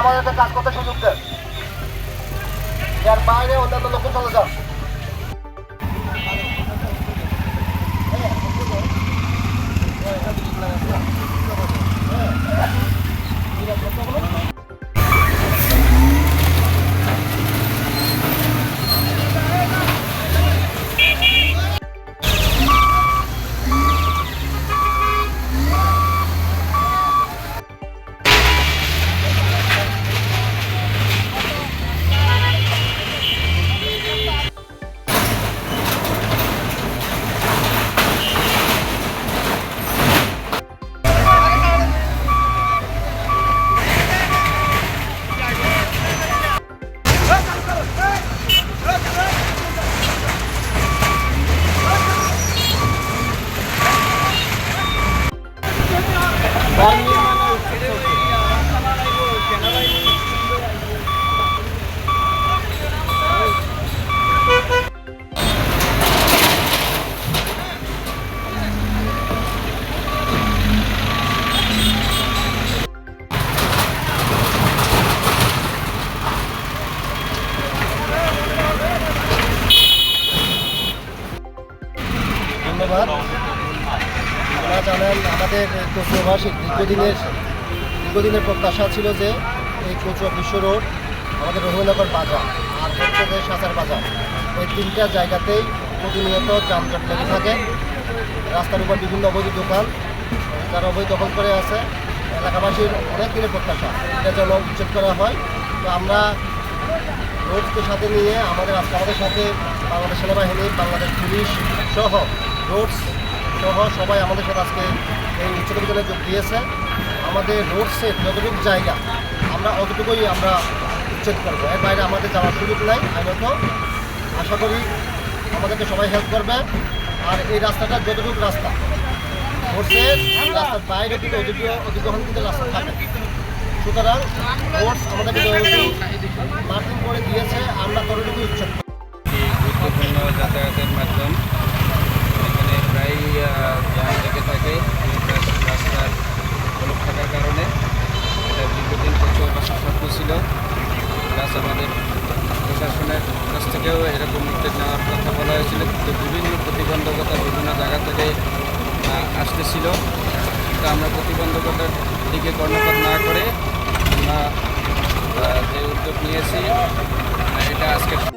আমাদেরকে কাজ করতে সুযোগ দেন। এর বাইরে অন্যান্য লোক চলে যান। ধন্যবাদ। আপনারা জানেন, আমাদের কচুয়াবাসী দীর্ঘদিনের দীর্ঘদিনের প্রত্যাশা ছিল যে এই কচুয়া বিশ্ব রোড, আমাদের রঘুনগর বাজার আর হচ্ছে সাঁচার বাজার, এই তিনটা জায়গাতেই প্রতিনিয়ত যানজট লেগে থাকে। রাস্তার উপর বিভিন্ন অবৈধ দোকান, যারা অবৈধ দখল করে আছে, এলাকাবাসীর অনেক দিনের প্রত্যাশা, এটা যেন উচ্ছেদ করা হয়। তো আমরা রোডকে সাথে নিয়ে আমাদের আজকে আমাদের সাথে বাংলাদেশ সেনাবাহিনী, বাংলাদেশ পুলিশ সহ রোডস সহ সবাই আমাদের সাথে আজকে এই উচ্চ বিদ্যালয়ে যোগ দিয়েছে। আমাদের রোডসের যতটুকু জায়গা, আমরা অতটুকুই আমরা উচ্ছেদ করব। এর বাইরে আমাদের যাওয়ার সুযোগ নাই, আইনত। আশা করি আমাদেরকে সবাই হেল্প করবে। আর এই রাস্তাটা যতটুকু রাস্তা, রোডসের রাস্তার বাইরে থেকে অধিক অধিগ্রহণ কিন্তু রাস্তা থাকে। সুতরাং রোডস আমাদেরকে মার্কিং করে দিয়েছে, আমরা ততটুকু উচ্ছেদ। গুরুত্বপূর্ণ যাতায়াতের মাধ্যম প্রায় জ্যাম লেগে থাকে, এই রাস্তার ব্লক থাকার কারণে। এটা দীর্ঘদিন প্রচুর স্বপ্ন ছিল। প্লাস আমাদের প্রশাসনের কাছ থেকেও এরকম উদ্যোগ নেওয়ার কথা বলা হয়েছিল। কিন্তু বিভিন্ন প্রতিবন্ধকতা বিভিন্ন জায়গা থেকে আসতেছিল। তো আমরা প্রতিবন্ধকতার দিকে কর্ণপাত না করে আমরা যে উদ্যোগ নিয়েছি, এটা আজকে